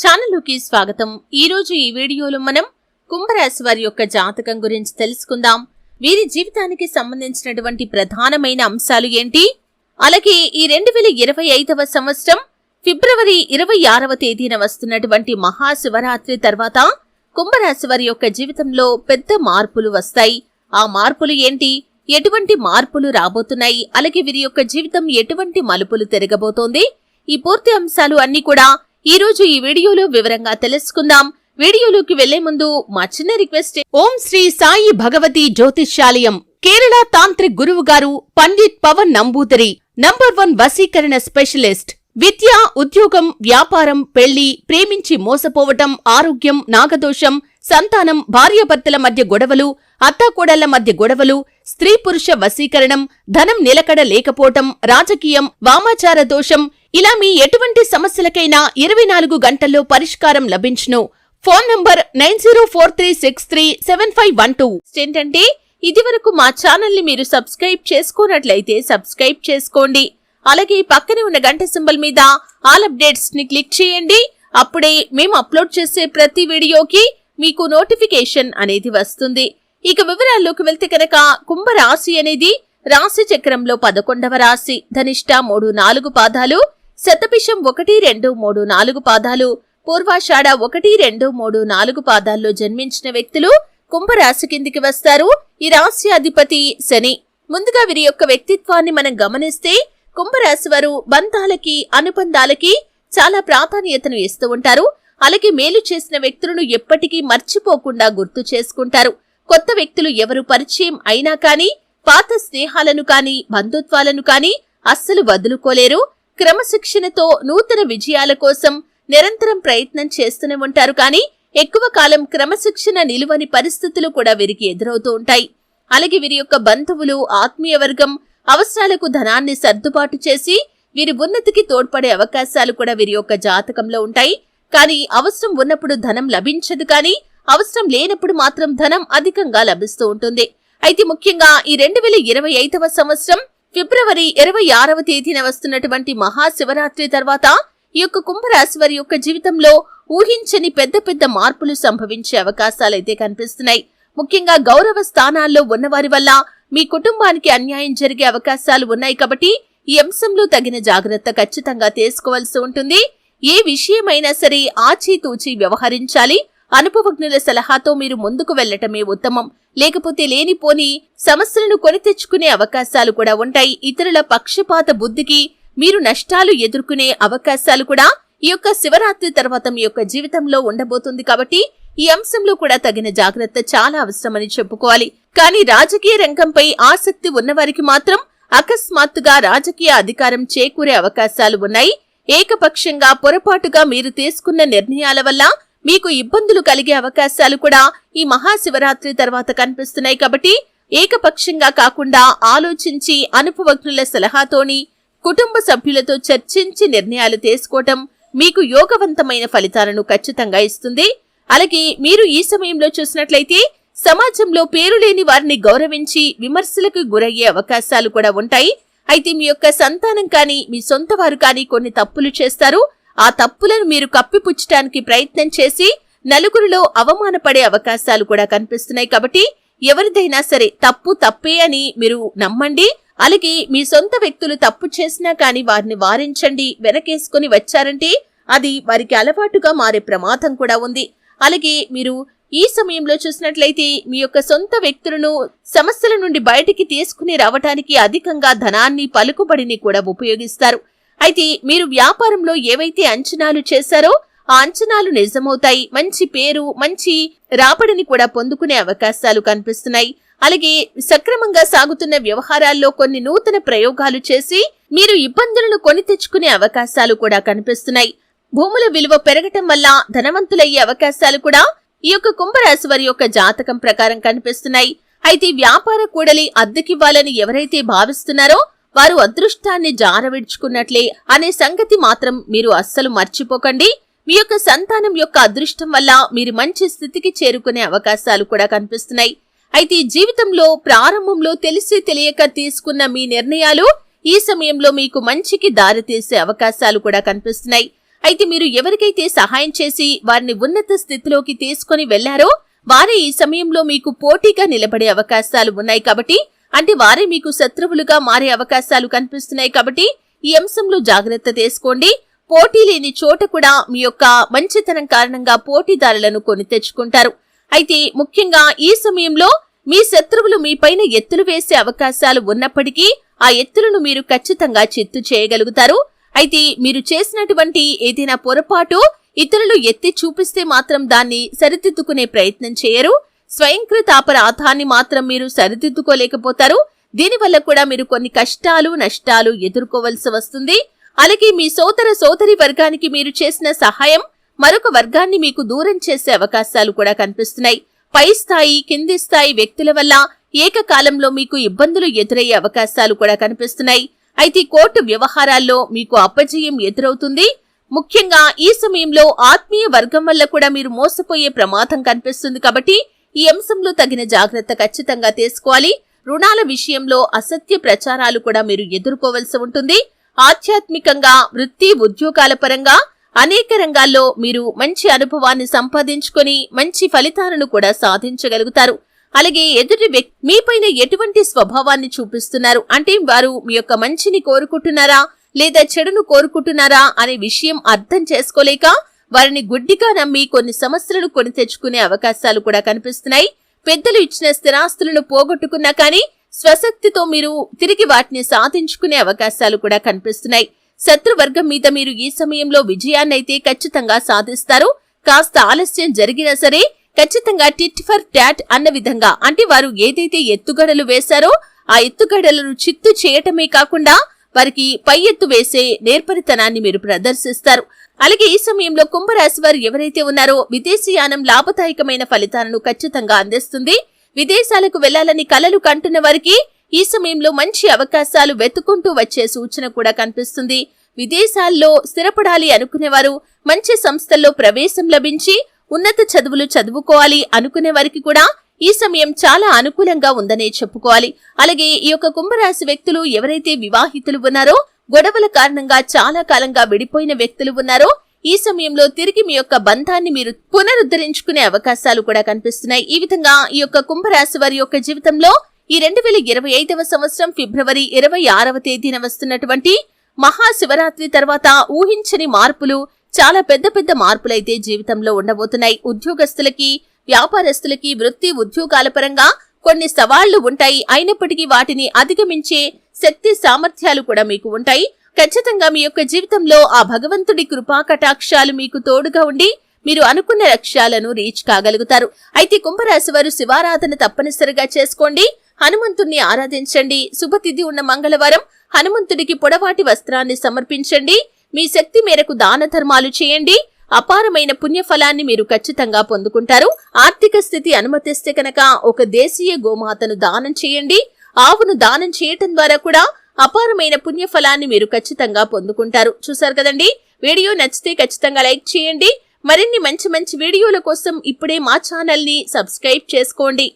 ఛానల్లోకి స్వాగతం. ఈ రోజు ఈ వీడియోలో మనం కుంభరాశి వారి యొక్క జాతకం గురించి తెలుసుకుందాం. వీరి జీవితానికి సంబంధించినటువంటి ప్రధానమైన అంశాలు ఏంటి? అలాగే ఈ రెండు వేల ఇరవై ఐదవ సంవత్సరం ఫిబ్రవరి ఇరవై ఆరవ తేదీన వస్తున్నటువంటి మహాశివరాత్రి తర్వాత కుంభరాశి వారి యొక్క జీవితంలో పెద్ద మార్పులు వస్తాయి. ఆ మార్పులు ఏంటి? ఎటువంటి మార్పులు రాబోతున్నాయి? అలాగే వీరి యొక్క జీవితం ఎటువంటి మలుపులు తిరగబోతోంది? ఈ పూర్తి అంశాలు అన్ని కూడా ఈ రోజు ఈ వీడియోలో వివరంగా తెలుసుకుందాం. వీడియోలోకి వెళ్ళే ముందు మా చిన్న రిక్వెస్ట్ ఓం శ్రీ సాయి భగవతి జ్యోతిష్యాలయం కేరళ తాంత్రిక్ గురువు గారు పండిత్ పవన్ నంబూదరి నంబర్ వన్ వసీకరణ స్పెషలిస్ట్ విద్య ఉద్యోగం వ్యాపారం పెళ్ళి ప్రేమించి మోసపోవటం ఆరోగ్యం నాగదోషం సంతానం భార్యాభర్తల మధ్య గొడవలు అత్తాకోడళ్ళ మధ్య గొడవలు స్త్రీ పురుష వశీకరణం ధనం నిలకడ లేకపోవటం రాజకీయం వామాచార దోషం ఇలా మీ ఎటువంటి సమస్యలకైనా ఇరవై నాలుగు గంటల్లో పరిష్కారం లభించును. Phone number nine zero four three six three seven five one two. ఏంటంటే ఇదివరకు మా ఛానల్ని మీరు సబ్స్క్రైబ్ చేసుకోనట్లయితే సబ్స్క్రైబ్ చేసుకోండి. అలాగే పక్కనే ఉన్న గంట సింబల్ మీద ఆల్ అప్డేట్స్ని క్లిక్ చేయండి. అప్పుడే మేము అప్లోడ్ చేసే ప్రతి వీడియోకి మీకు నోటిఫికేషన్ అనేది వస్తుంది. ఇక వివరాల్లోకి వెళ్తే కనుక కుంభరాశి అనేది రాశి చక్రంలో పదకొండవ రాశి. ధనిష్ట మూడు నాలుగు పాదాలు శతపిషం ఒకటి రెండు మూడు నాలుగు పాదాలు. పూర్వాషాఢ ఒకటి రెండు మూడు నాలుగు పాదాల్లో జన్మించిన వ్యక్తులు కుంభరాశి కిందికి వస్తారు. ఈ రాశ్యాధిపతి శని. ముందుగా వీరి యొక్క వ్యక్తిత్వాన్ని మనం గమనిస్తే కుంభరాశి వారు బంధాలకి అనుబంధాలకి చాలా ప్రాధాన్యతను ఇస్తూ ఉంటారు. అలాగే మేలు చేసిన వ్యక్తులను ఎప్పటికీ మర్చిపోకుండా గుర్తు చేసుకుంటారు. కొత్త వ్యక్తులు ఎవరు పరిచయం అయినా కానీ పాత స్నేహాలను కానీ బంధుత్వాలను కానీ అస్సలు వదులుకోలేరు. క్రమశిక్షణతో నూతన విజయాల కోసం నిరంతరం ప్రయత్నం చేస్తూనే ఉంటారు. కానీ ఎక్కువ కాలం క్రమశిక్షణ నిలువని పరిస్థితులు కూడా వీరికి ఎదురవుతూ ఉంటాయి. అలాగే వీరి యొక్క బంధువులు ఆత్మీయ వర్గం అవసరాలకు ధనాన్ని సర్దుబాటు చేసి వీరి ఉన్నతికి తోడ్పడే అవకాశాలు కూడా వీరి యొక్క జాతకంలో ఉంటాయి. కానీ అవసరం ఉన్నప్పుడు ధనం లభించదు. కానీ అవసరం లేనప్పుడు మాత్రం ధనం అధికంగా లభిస్తూ ఉంటుంది. అయితే ముఖ్యంగా ఈ రెండు వేల ఇరవై ఐదవ సంవత్సరం ఫిబ్రవరి ఇరవై ఆరవ తేదీన వస్తున్నటువంటి మహాశివరాత్రి తర్వాత ఈ యొక్క కుంభరాశి వారి యొక్క జీవితంలో ఊహించని పెద్ద పెద్ద మార్పులు సంభవించే అవకాశాలైతే కనిపిస్తున్నాయి. ముఖ్యంగా గౌరవ స్థానాల్లో ఉన్నవారి వల్ల మీ కుటుంబానికి అన్యాయం జరిగే అవకాశాలు ఉన్నాయి కాబట్టి ఈ అంశంలో తగిన జాగ్రత్త ఖచ్చితంగా తీసుకోవాల్సి ఉంటుంది. ఏ విషయమైనా సరే ఆచితూచి వ్యవహరించాలి. అనుభవజ్ఞుల సలహాతో మీరు ముందుకు వెళ్ళటమే ఉత్తమం. లేకపోతే లేనిపోని సమస్యలను కొని తెచ్చుకునే అవకాశాలు కూడా ఉంటాయి. ఇతరుల పక్షపాత బుద్ధికి మీరు నష్టాలు ఎదుర్కొనే అవకాశాలు కూడా ఈ యొక్క శివరాత్రి తర్వాత మీ యొక్క జీవితంలో ఉండబోతుంది కాబట్టి ఈ అంశంలో కూడా తగిన జాగ్రత్త చాలా అవసరమని చెప్పుకోవాలి. కానీ రాజకీయ రంగంపై ఆసక్తి ఉన్నవారికి మాత్రం అకస్మాత్తుగా రాజకీయ అధికారం చేకూరే అవకాశాలు ఉన్నాయి. ఏకపక్షంగా పొరపాటుగా మీరు తీసుకున్న నిర్ణయాల వల్ల మీకు ఇబ్బందులు కలిగే అవకాశాలు కూడా ఈ మహాశివరాత్రి తర్వాత కనిపిస్తున్నాయి కాబట్టి ఏకపక్షంగా కాకుండా ఆలోచించి అనుభవజ్ఞుల సలహాతోని కుటుంబ సభ్యులతో చర్చించి నిర్ణయాలు తీసుకోవటం మీకు యోగవంతమైన ఫలితాలను ఖచ్చితంగా ఇస్తుంది. అలాగే మీరు ఈ సమయంలో చూసినట్లయితే సమాజంలో పేరు లేని వారిని గౌరవించి విమర్శలకు గురయ్యే అవకాశాలు కూడా ఉంటాయి. అయితే మీ యొక్క సంతానం కానీ మీ సొంత వారు కానీ కొన్ని తప్పులు చేస్తారు. ఆ తప్పులను మీరు కప్పిపుచ్చటానికి ప్రయత్నం చేసి నలుగురిలో అవమానపడే అవకాశాలు కూడా కనిపిస్తున్నాయి కాబట్టి ఎవరిదైనా సరే తప్పు తప్పే అని మీరు నమ్మండి. అలాగే మీ సొంత వ్యక్తులు తప్పు చేసినా కానీ వారిని వారించండి వెనకేసుకుని వచ్చారంటే అది వారికి అలవాటుగా మారే ప్రమాదం కూడా ఉంది. అలాగే మీరు ఈ సమయంలో చూసినట్లయితే మీ యొక్క సొంత వ్యక్తులను సమస్యల నుండి బయటికి తీసుకుని రావటానికి అధికంగా ధనాన్ని పలుకుబడిని కూడా ఉపయోగిస్తారు. అయితే మీరు వ్యాపారంలో ఏవైతే అంచనాలు చేశారో ఆ అంచనాలు నిజమవుతాయి. మంచి పేరు మంచి రాబడిని కూడా పొందుకునే అవకాశాలు కనిపిస్తున్నాయి. అలాగే సక్రమంగా సాగుతున్న వ్యవహారాల్లో కొన్ని నూతన ప్రయోగాలు చేసి మీరు ఇబ్బందులను కొని తెచ్చుకునే అవకాశాలు కూడా కనిపిస్తున్నాయి. భూముల విలువ పెరగటం వల్ల ధనవంతులయ్యే అవకాశాలు కూడా ఈ యొక్క కుంభరాశి వారి యొక్క జాతకం ప్రకారం కనిపిస్తున్నాయి. అయితే వ్యాపార కూడలి అద్దెకివ్వాలని ఎవరైతే భావిస్తున్నారో వారు అదృష్టాన్ని జారవిడ్చుకున్నట్లే అనే సంగతి మాత్రం మీరు అస్సలు మర్చిపోకండి. మీ యొక్క సంతానం యొక్క అదృష్టం వల్ల మీరు మంచి స్థితికి చేరుకునే అవకాశాలు కూడా కనిపిస్తున్నాయి. అయితే జీవితంలో ప్రారంభంలో తెలిసి తెలియక తీసుకున్న మీ నిర్ణయాలు ఈ సమయంలో మీకు మంచికి దారితీసే అవకాశాలు కూడా కనిపిస్తున్నాయి. అయితే మీరు ఎవరికైతే సహాయం చేసి వారిని ఉన్నత స్థితిలోకి తీసుకొని వెళ్ళారో వారే ఈ సమయంలో మీకు పోటీగా నిలబడే అవకాశాలు ఉన్నాయి కాబట్టి అంటే వారే మీకు శత్రువులుగా మారే అవకాశాలు కనిపిస్తున్నాయి కాబట్టి ఈ అంశంలో జాగ్రత్త తీసుకోండి. పోటీ లేని చోట కూడా మీ యొక్క మంచితనం కారణంగా పోటీదారులను కొని తెచ్చుకుంటారు. అయితే ముఖ్యంగా ఈ సమయంలో మీ శత్రువులు మీపైన ఎత్తులు వేసే అవకాశాలు ఉన్నప్పటికీ ఆ ఎత్తులను మీరు ఖచ్చితంగా చిత్తు చేయగలుగుతారు. అయితే మీరు చేసినటువంటి ఏదైనా పొరపాటు ఇతరులు ఎత్తి చూపిస్తే మాత్రం దాన్ని సరిదిద్దుకునే ప్రయత్నం చేయరు. స్వయంకృత అపరాధాన్ని మాత్రం మీరు సరిదిద్దుకోలేకపోతారు. దీనివల్ల కూడా మీరు కొన్ని కష్టాలు నష్టాలు ఎదుర్కోవలసి వస్తుంది. అలాగే మీ సోదర సోదరి వర్గానికి మీరు చేసిన సహాయం మరొక వర్గాన్ని మీకు దూరం చేసే అవకాశాలు కూడా కనిపిస్తున్నాయి. పై స్థాయి కింది స్థాయి వ్యక్తుల వల్ల ఏకకాలంలో మీకు ఇబ్బందులు ఎదురయ్యే అవకాశాలు కూడా కనిపిస్తున్నాయి. అయితే కోర్టు వ్యవహారాల్లో మీకు అపజయం ఎదురవుతుంది. ముఖ్యంగా ఈ సమయంలో ఆత్మీయ వర్గం వల్ల కూడా మీరు మోసపోయే ప్రమాదం కనిపిస్తుంది కాబట్టి ఈ అంశంలో తగిన జాగ్రత్త ఖచ్చితంగా తీసుకోవాలి. రుణాల విషయంలో అసత్య ప్రచారాలు కూడా మీరు ఎదుర్కోవలసి ఉంటుంది. ఆధ్యాత్మికంగా వృత్తి ఉద్యోగాల పరంగా అనేక రంగాల్లో మీరు మంచి అనుభవాన్ని సంపాదించుకొని మంచి ఫలితాలను కూడా సాధించగలుగుతారు. అలాగే ఎదుటి వ్యక్తి మీపైన ఎటువంటి స్వభావాన్ని చూపిస్తున్నారు? అంటే వారు మీ యొక్క మంచిని కోరుకుంటున్నారా? లేదా చెడును కోరుకుంటున్నారా? అనే విషయం అర్థం చేసుకోలేక వారిని గుడ్డిగా నమ్మి కొన్ని సమస్యలను కొని తెచ్చుకునే అవకాశాలు కూడా కనిపిస్తున్నాయి. పెద్దలు ఇచ్చిన స్థిరాస్తులను పోగొట్టుకున్నా కానీ స్వశక్తితో మీరు తిరిగి వాటిని సాధించుకునే అవకాశాలు కూడా కనిపిస్తున్నాయి. శత్రువర్గం మీద మీరు ఈ సమయంలో విజయాన్నైతే ఖచ్చితంగా సాధిస్తారు. కాస్త ఆలస్యం జరిగినా సరే ఖచ్చితంగా టిట్ ఫర్ టాట్ అన్న విధంగా అంటే వారు ఏదైతే ఎత్తుగడలు వేశారో ఆ ఎత్తుగడలను చిత్తు చేయటమే కాకుండా వారికి పై ఎత్తు వేసే నేర్పరితనాన్ని మీరు ప్రదర్శిస్తారు. అలాగే ఈ సమయంలో కుంభరాశి వారు ఎవరైతే ఉన్నారో విదేశీయానం లాభదాయకమైన ఫలితాలను ఖచ్చితంగా అందిస్తుంది. విదేశాలకు వెళ్ళాలని కలలు కంటున్న వారికి ఈ సమయంలో మంచి అవకాశాలు వెతుకుంటూ వచ్చే సూచన కూడా కనిపిస్తుంది. విదేశాల్లో స్థిరపడాలి అనుకునేవారు మంచి సంస్థల్లో ప్రవేశం లభించి ఉన్నత చదువులు చదువుకోవాలి అనుకునే వారికి కూడా ఈ సమయం చాలా అనుకూలంగా ఉందనే చెప్పుకోవాలి. అలాగే ఈ యొక్క కుంభరాశి వ్యక్తులు ఎవరైతే వివాహితులు ఉన్నారో గొడవల కారణంగా చాలా కాలంగా విడిపోయిన వ్యక్తులు ఉన్నారో ఈ సమయంలో తిరిగి మీ యొక్క బంధాన్ని మీరు పునరుద్ధరించుకునే అవకాశాలు కూడా కనిపిస్తున్నాయి. ఈ విధంగా ఈ యొక్క కుంభరాశి వారి యొక్క జీవితంలో ఈ రెండు వేల ఇరవై ఐదవ సంవత్సరం ఫిబ్రవరి ఇరవై ఆరవ తేదీన వస్తున్నటువంటి మహాశివరాత్రి తర్వాత ఊహించని మార్పులు చాలా పెద్ద పెద్ద మార్పులైతే జీవితంలో ఉండబోతున్నాయి. ఉద్యోగస్తులకి వ్యాపారస్తులకి వృత్తి ఉద్యోగాల పరంగా కొన్ని సవాళ్ళు ఉంటాయి. అయినప్పటికీ వాటిని అధిగమించే శక్తి సామర్థ్యాలు కూడా మీకు ఉంటాయి. ఖచ్చితంగా మీ యొక్క జీవితంలో ఆ భగవంతుడి కృపా కటాక్షాలు మీకు తోడుగా ఉండి మీరు అనుకున్న లక్ష్యాలను రీచ్ కాగలుగుతారు. అయితే కుంభరాశి వారు శివారాధన తప్పనిసరిగా చేసుకోండి. హనుమంతుణ్ణి ఆరాధించండి. శుభతిథి ఉన్న మంగళవారం హనుమంతుడికి పొడవాటి వస్త్రాన్ని సమర్పించండి. మీ శక్తి మేరకు దాన ధర్మాలు చేయండి. అపారమైన పుణ్యఫలాన్ని మీరు ఖచ్చితంగా పొందుకుంటారు. ఆర్థిక స్థితి అనుమతిస్తే కనుక ఒక దేశీయ గోమాతను దానం చేయండి. ఆవును దానం చేయటం ద్వారా కూడా అపారమైన పుణ్యఫలాన్ని మీరు ఖచ్చితంగా పొందుకుంటారు. చూసారు కదండి? వీడియో నచ్చితే ఖచ్చితంగా లైక్ చేయండి. మరిన్ని మంచి మంచి వీడియోల కోసం ఇప్పుడే మా ఛానల్ని సబ్స్క్రైబ్ చేసుకోండి.